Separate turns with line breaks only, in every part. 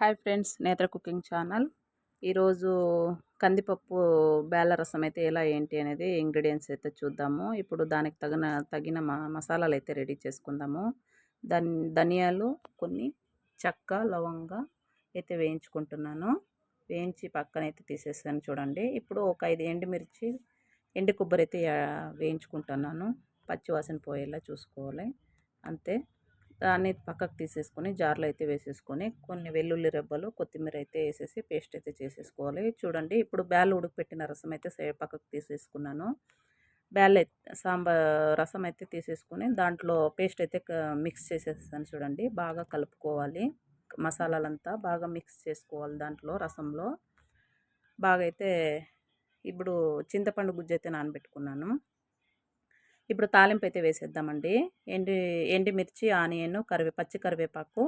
Hi friends Netra cooking channel. ఈరోజు కందిపప్పు బేల రసం అయితే ఎలా ఏంటి అనేది ఇంగ్రీడియంట్స్ అయితే చూద్దాము. ఇప్పుడు దానికి తగిన తగిన మసాలాలు అయితే రెడీ చేసుకుందాము. ధన్ ధనియాలు కొన్ని చెక్క లవంగ అయితే వేయించుకుంటున్నాను. వేయించి పక్కన అయితే తీసేసాను చూడండి. ఇప్పుడు ఒక ఐదు ఎండుమిర్చి ఎండు కొబ్బరి అయితే వేయించుకుంటున్నాను. పచ్చివాసన పోయేలా చూసుకోవాలి. అంతే. దాన్ని పక్కకు తీసేసుకొని జార్లో అయితే వేసేసుకొని కొన్ని వెల్లుల్లి రెబ్బలు కొత్తిమీర అయితే వేసేసి పేస్ట్ అయితే చేసేసుకోవాలి. చూడండి ఇప్పుడు బ్యాల్ ఉడకపెట్టిన రసం అయితే పక్కకు తీసేసుకున్నాను. బ్యాల్ సాంబార్ రసం అయితే తీసేసుకొని దాంట్లో పేస్ట్ అయితే మిక్స్ చేసేస్తాను చూడండి బాగా కలుపుకోవాలి. మసాలాలంతా బాగా మిక్స్ చేసుకోవాలి దాంట్లో రసంలో. బాగా అయితే ఇప్పుడు చింతపండు గుజ్జు అయితే నానబెట్టుకున్నాను. ఇప్పుడు తాలింపు అయితే వేసేద్దామండి. ఎండి ఎండిమిర్చి ఆనియన్ కరివే పచ్చి కరివేపాకు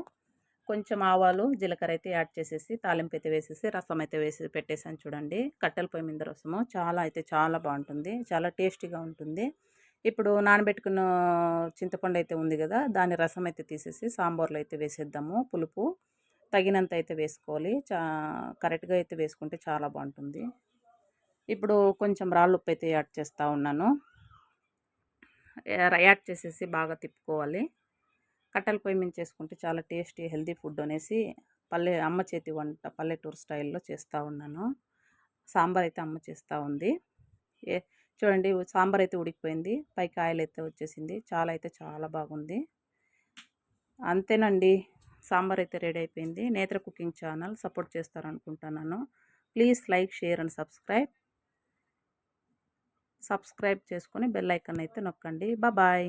కొంచెం ఆవాలు జీలకర్ర అయితే యాడ్ చేసేసి తాలింపు అయితే వేసేసి రసం అయితే వేసి పెట్టేసాను చూడండి. కట్టెల పొయ్యి మీద రసము. చాలా అయితే చాలా బాగుంటుంది. చాలా టేస్టీగా ఉంటుంది. ఇప్పుడు నానబెట్టుకున్న చింతపండు అయితే ఉంది కదా దాని రసం అయితే తీసేసి సాంబార్లో అయితే వేసేద్దాము. పులుపు తగినంత అయితే వేసుకోవాలి. చా కరెక్ట్గా అయితే వేసుకుంటే చాలా బాగుంటుంది. ఇప్పుడు కొంచెం రాళ్ళు ఉప్పు అయితే యాడ్ చేస్తూ ఉన్నాను. యాడ్ చేసేసి బాగా తిప్పుకోవాలి. కట్టెల పొయ్యి మీద చేసుకుంటే చాలా టేస్టీ హెల్తీ ఫుడ్ అనేసి పల్లె అమ్మ చేతి వంట పల్లెటూరు స్టైల్లో చేస్తూ ఉన్నాను. సాంబార్ అయితే అమ్మ చేస్తూ ఉంది. ఏ చూడండి సాంబార్ అయితే ఉడికిపోయింది. పైకి ఆయిల్ అయితే వచ్చేసింది. చాలా అయితే చాలా బాగుంది. అంతేనండి. సాంబార్ అయితే రెడీ అయిపోయింది. Netra cooking channel support చేస్తారనుకుంటున్నాను. Please like share and subscribe. Subscribe చేసుకొని బెల్ ఐకన్ అయితే నొక్కండి. బాయ్